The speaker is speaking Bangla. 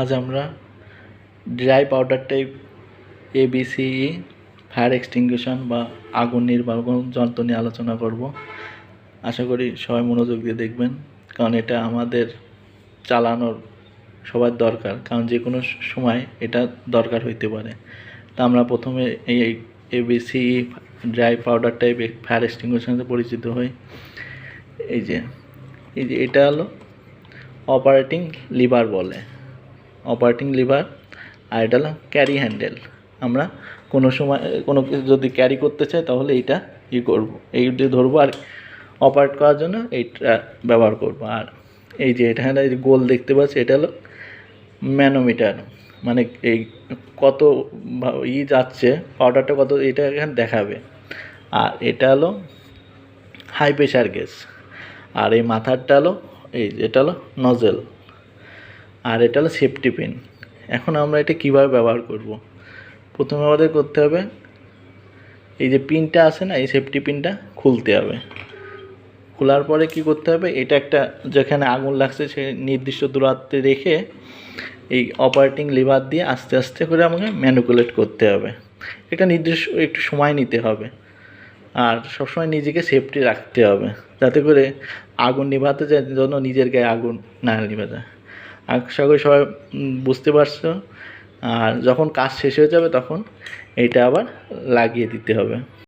আজ আমরা dry powder type A B C E fire extinguisher বা আগুন নির্বাপন যন্ত্র নিয়ে আলোচনা করব। আশা করি সবাই মনোযোগ দিয়ে দেখবেন, কারণ এটা আমাদের চালানোর সবার দরকার, কারণ যে কোনো সময় এটা দরকার হইতে পারে। তা আমরা প্রথমে এই এবিসিই ড্রাই পাউডার টাইপ ফায়ার এক্সটিংগুইশারে পরিচিত হই। এই যে এই যে এটা হলো অপারেটিং লিভার বলে। অপারেটিং লিভার হলো ক্যারি হ্যান্ডেল আমরা কোনো সময়, কোনো কিছু যদি ক্যারি করতে চাই, তাহলে এইটা ই করব। এই দিয়ে ধরবো আর অপারেট করার জন্য এইটা ব্যবহার করব। আর এই যে এটা এই যে গোল দেখতে পাচ্ছি, এটা হলো ম্যানোমিটার। মানে এই কত ই যাচ্ছে পাউডারটা কত, এটা এখানে দেখাবে। আর এটা হলো হাই প্রেশার গ্যাস আর এই মাথারটা হলো, এই এটা হলো নজেল আর এটা হলো সেফটি পিন এখন আমরা এটা কীভাবে ব্যবহার করব? প্রথমে আমাদের করতে হবে, এই যে পিনটা আছে না, এই সেফটি পিনটা খুলতে হবে। খোলার পরে কি করতে হবে, এটা একটা যেখানে আগুন লাগছে সে নির্দিষ্ট দূরত্বে রেখে এই অপারেটিং লিভার দিয়ে আস্তে আস্তে করে আমাকে ম্যানুকুলেট করতে হবে। এটা নির্দিষ্ট একটু সময় নিতে হবে। আর সবসময় নিজেকে সেফটি রাখতে হবে, যাতে করে আগুন নিভাতে জন্য নিজের গায়ে আগুন না নিভে যায় আশা করি সবাই বুঝতে পারছ। আর যখন কাজ শেষ হয়ে যাবে তখন এটা আবার লাগিয়ে দিতে হবে।